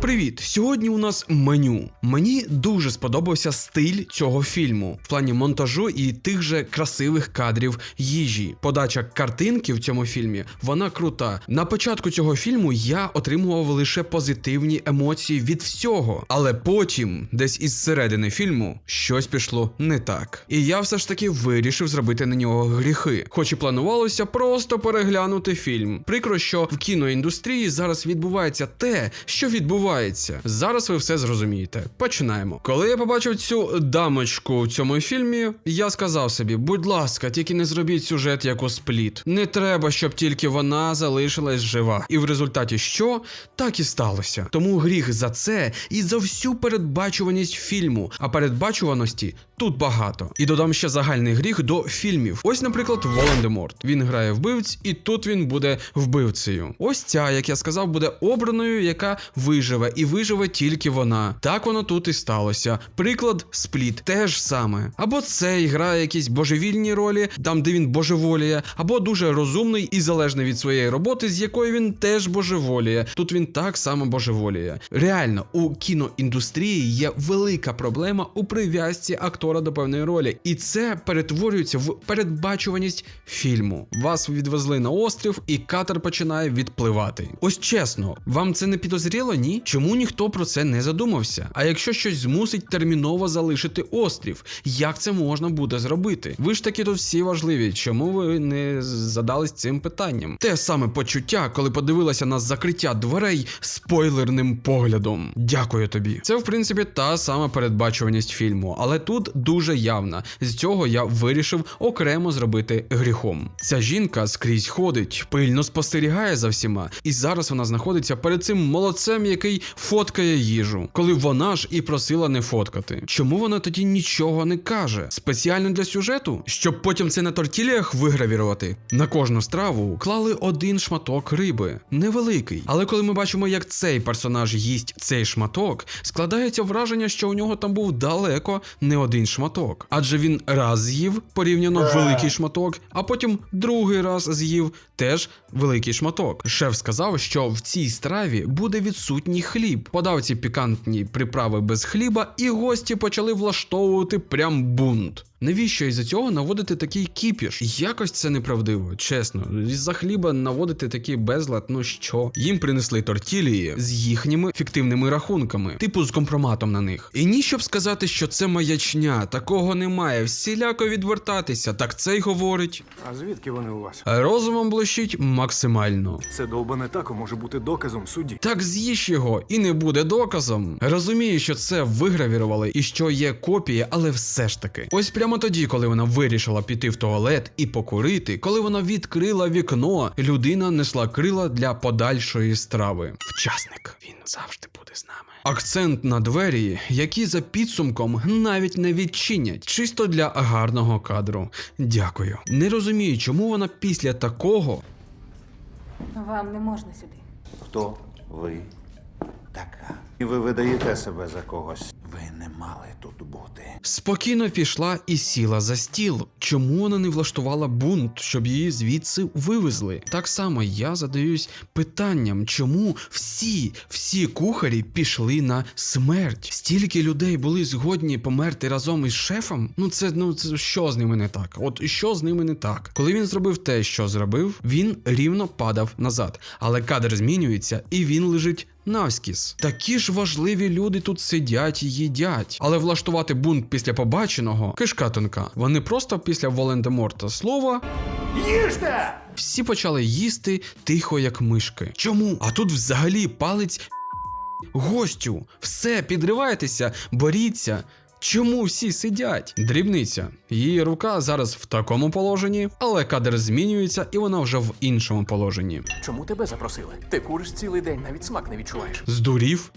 Привіт! Сьогодні у нас меню. Мені дуже сподобався стиль цього фільму в плані монтажу і тих же красивих кадрів їжі. Подача картинки в цьому фільмі вона крута. На початку цього фільму я отримував лише позитивні емоції від всього, але потім, десь із середини фільму, щось пішло не так. І я все ж таки вирішив зробити на нього гріхи, хоч і планувалося просто переглянути фільм. Прикро, що в кіноіндустрії зараз відбувається те, що відбувається. Зараз ви все зрозумієте. Починаємо. Коли я побачив цю дамочку в цьому фільмі, я сказав собі: будь ласка, тільки не зробіть сюжет як у спліт. Не треба, щоб тільки вона залишилась жива. І в результаті що? Так і сталося. Тому гріх за це і за всю передбачуваність фільму. А передбачуваності тут багато. І додам ще загальний гріх до фільмів. Ось, наприклад, Волан-де-Морт. Він грає вбивць, і тут він буде вбивцею. Ось ця, як я сказав, буде обраною, яка виживе, і виживе тільки вона. Так воно тут і сталося. Приклад спліт теж саме. Або цей грає якісь божевільні ролі, там де він божеволіє, або дуже розумний і залежний від своєї роботи, з якої він теж божеволіє. Тут він так само божеволіє. Реально, у кіноіндустрії є велика проблема у прив'язці актора до певної ролі, і це перетворюється в передбачуваність фільму. Вас відвезли на острів, і катер починає відпливати. Ось чесно, вам це не підозріло? Ні? Чому ніхто про це не задумався? А якщо щось змусить терміново залишити острів, як це можна буде зробити? Ви ж таки тут всі важливі. Чому ви не задались цим питанням? Те саме почуття, коли подивилася на закриття дверей спойлерним поглядом. Дякую тобі. Це в принципі та сама передбачуваність фільму, але тут дуже явна. З цього я вирішив окремо зробити гріхом. Ця жінка скрізь ходить, пильно спостерігає за всіма, і зараз вона знаходиться перед цим молодцем, який фоткає їжу, коли вона ж і просила не фоткати. Чому вона тоді нічого не каже? Спеціально для сюжету, щоб потім це на тортіліях вигравірувати. На кожну страву клали один шматок риби, невеликий. Але коли ми бачимо, як цей персонаж їсть цей шматок, складається враження, що у нього там був далеко не один шматок. Адже він раз з'їв порівняно великий шматок, а потім другий раз з'їв теж великий шматок. Шеф сказав, що в цій страві буде відсутній хліб. Подав ці пікантні приправи без хліба, і гості почали влаштовувати прям бунт. Навіщо із-за цього наводити такий кіпіш? Якось це неправдиво, чесно. Із-за хліба наводити такий безлад, ну що? Їм принесли тортілії з їхніми фіктивними рахунками, типу з компроматом на них. І ні, щоб сказати, що це маячня, такого немає. Всіляко відвертатися, так це й говорить. А звідки вони у вас? Розумом блищить максимально. Це довбане тако може бути доказом в суді. Так з'їж його і не буде доказом. Розумію, що це вигравірували і що є копії, але все ж таки. Ось прямо тоді, коли вона вирішила піти в туалет і покурити, коли вона відкрила вікно, людина несла крила для подальшої страви. Вчасник він завжди буде з нами. Акцент на двері, які за підсумком навіть не відчинять, чисто для гарного кадру. Дякую. Не розумію, чому вона після такого Вам не можна сюди. Хто ви така? І ви видаєте себе за когось. Тут бути. Спокійно пішла і сіла за стіл. Чому вона не влаштувала бунт, щоб її звідси вивезли? Так само я задаюсь питанням, чому всі, всі кухарі пішли на смерть? Стільки людей були згодні померти разом із шефом? Ну це ну це що з ними не так? От що з ними не так? Коли він зробив те, що зробив, він рівно падав назад. Але кадр змінюється, і він лежить навскіз. Такі ж важливі люди тут сидять і їдять. Але влаштувати бунт після побаченого кишка тонка. Вони просто після Волан-де-Морта слова Їжте! всі почали їсти тихо, як мишки. Чому? А тут взагалі палець гостю. Все, підривайтеся, боріться. Чому всі сидять? Дрібниця. Її рука зараз в такому положенні, але кадр змінюється, і вона вже в іншому положенні. Чому тебе запросили? Ти куриш цілий день, навіть смак не відчуваєш. Здурів?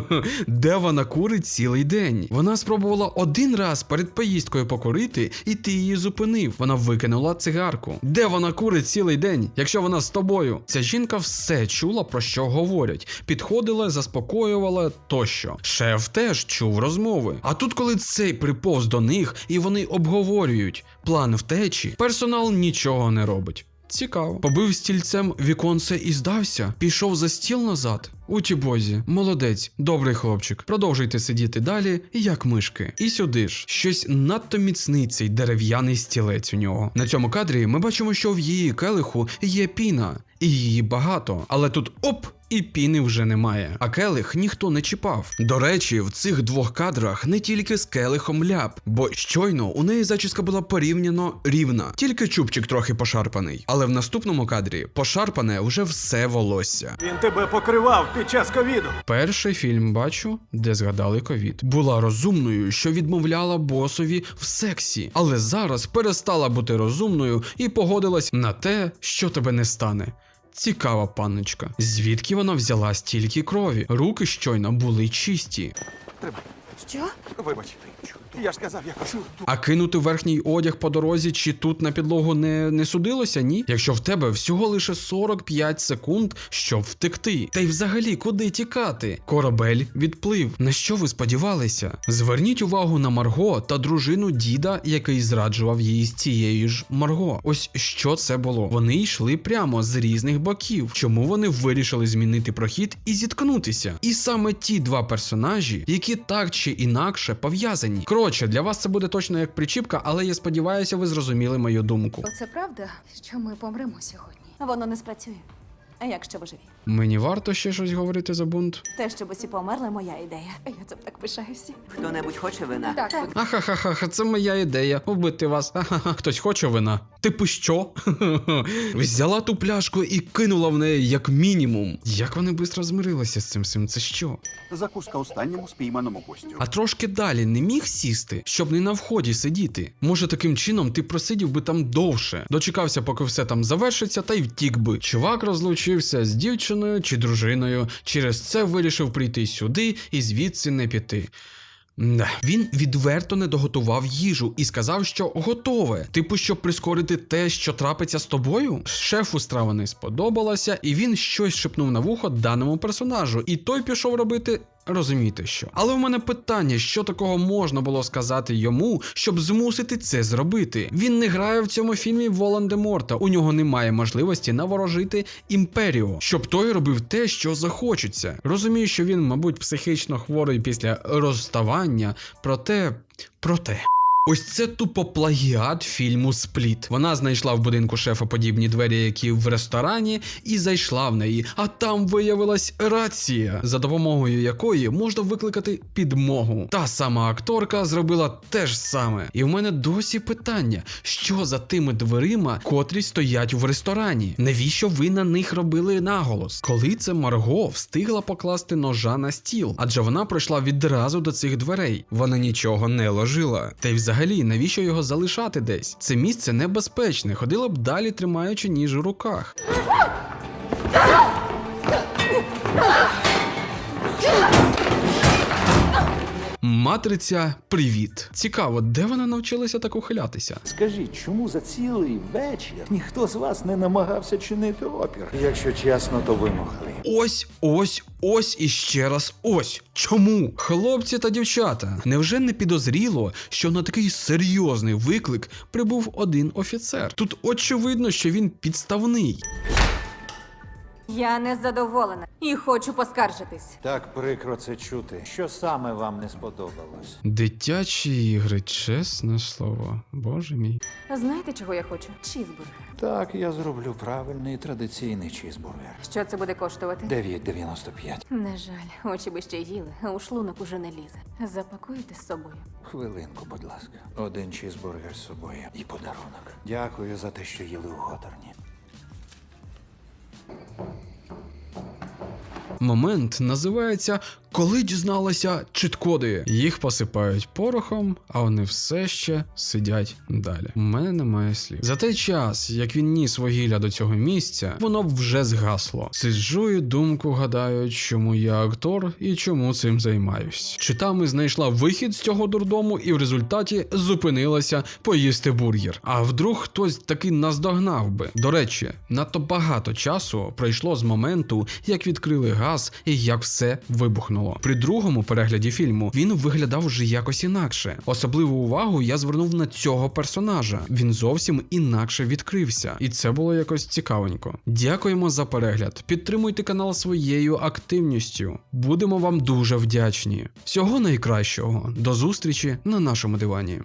Де вона курить цілий день? Вона спробувала один раз перед поїздкою покурити, і ти її зупинив. Вона викинула цигарку. Де вона курить цілий день, якщо вона з тобою? Ця жінка все чула, про що говорять. Підходила, заспокоювала тощо. Шеф теж чув розмови. А тут, коли цей приповз до них і вони обговорюють план втечі, персонал нічого не робить. Цікаво. Побив стільцем віконце і здався. Пішов за стіл назад. У тібозі, молодець, добрий хлопчик. Продовжуйте сидіти далі, як мишки. І сюди ж щось надто міцний цей дерев'яний стілець у нього. На цьому кадрі ми бачимо, що в її келиху є піна, і її багато. Але тут оп! І піни вже немає. А келих ніхто не чіпав. До речі, в цих двох кадрах не тільки з келихом ляп, бо щойно у неї зачіска була порівняно рівна, тільки чубчик трохи пошарпаний. Але в наступному кадрі пошарпане вже все волосся. Він тебе покривав під час ковіду. Перший фільм бачу, де згадали ковід. Була розумною, що відмовляла босові в сексі, але зараз перестала бути розумною і погодилась на те, що тебе не стане. Цікава панночка. Звідки вона взяла стільки крові? Руки щойно були чисті. Що? Вибач, я ж сказав, я хочу. А кинути верхній одяг по дорозі чи тут на підлогу не, не судилося, ні? Якщо в тебе всього лише 45 секунд, щоб втекти. Та й взагалі куди тікати? Корабель відплив. На що ви сподівалися? Зверніть увагу на Марго та дружину діда, який зраджував її з цією ж Марго. Ось що це було. Вони йшли прямо з різних боків. Чому вони вирішили змінити прохід і зіткнутися? І саме ті два персонажі, які так чи інакше пов'язані. Коротше, для вас це буде точно як причіпка, але я сподіваюся, ви зрозуміли мою думку. Це правда, що ми помремо сьогодні. Воно не спрацює. А якщо ви живі? Мені варто ще щось говорити за бунт. Те, щоб усі померли, моя ідея. Я цим так пишаюся. Хто-небудь хоче вина? Так, так. Ахахаха, це моя ідея. Вбити вас. Ахаха, хтось хоче вина. Типу що? Взяла ту пляшку і кинула в неї як мінімум. Як вони швидко змирилися з цим всім? Це що? Закуска останньому спійманому гостю. А трошки далі не міг сісти, щоб не на вході сидіти. Може, таким чином ти просидів би там довше, дочекався, поки все там завершиться, та й втік би. Чувак розлучився з дівчиною чи дружиною. Через це вирішив прийти сюди і звідси не піти. Він відверто не доготував їжу і сказав, що готове. Типу, щоб прискорити те, що трапиться з тобою. Шефу страва не сподобалася, і він щось шепнув на вухо даному персонажу, і той пішов робити. Розумієте що. Але в мене питання, що такого можна було сказати йому, щоб змусити це зробити. Він не грає в цьому фільмі Волан-де-Морта, у нього немає можливості наворожити імперію, щоб той робив те, що захочеться. Розумію, що він, мабуть, психічно хворий після розставання, проте. проте. Ось це тупо плагіат фільму Спліт. Вона знайшла в будинку шефа подібні двері, які в ресторані, і зайшла в неї. А там виявилась рація, за допомогою якої можна викликати підмогу. Та сама акторка зробила те ж саме. І в мене досі питання: що за тими дверима, котрі стоять в ресторані? Навіщо ви на них робили наголос? Коли це Марго встигла покласти ножа на стіл, адже вона прийшла відразу до цих дверей. Вона нічого не ложила. Та й взагалі, навіщо його залишати десь? Це місце небезпечне, ходила б далі, тримаючи ніж у руках. Матриця, привіт. Цікаво, де вона навчилася так ухилятися? Скажіть, чому за цілий вечір ніхто з вас не намагався чинити опір? Якщо чесно, то ви могли. Ось, ось, ось і ще раз ось. Чому? Хлопці та дівчата, невже не підозріло, що на такий серйозний виклик прибув один офіцер? Тут очевидно, що він підставний. Я не задоволена і хочу поскаржитись. Так прикро це чути. Що саме вам не сподобалось? Дитячі ігри, чесне слово. Боже мій. Знаєте, чого я хочу? Чізбургер. Так, я зроблю правильний традиційний чізбургер. Що це буде коштувати? 9,95. Не жаль, очі би ще їли, а у шлунок уже не лізе. Запакуєте з собою. Хвилинку, будь ласка. Один чізбургер з собою і подарунок. Дякую за те, що їли у Годорні. Момент називається Коли дізналася чіткоди. Їх посипають порохом, а вони все ще сидять далі. У мене немає слів. За той час, як він ніс вугілля до цього місця, воно вже згасло. Сиджу і думку гадаю, чому я актор і чому цим займаюсь. Чи там і знайшла вихід з цього дурдому і в результаті зупинилася поїсти бургер. А вдруг хтось таки наздогнав би. До речі, надто багато часу пройшло з моменту, як відкрили газ і як все вибухнуло. Мало. При другому перегляді фільму він виглядав вже якось інакше. Особливу увагу я звернув на цього персонажа. Він зовсім інакше відкрився, і це було якось цікавенько. Дякуємо за перегляд. Підтримуйте канал своєю активністю. Будемо вам дуже вдячні. Всього найкращого. До зустрічі на нашому дивані.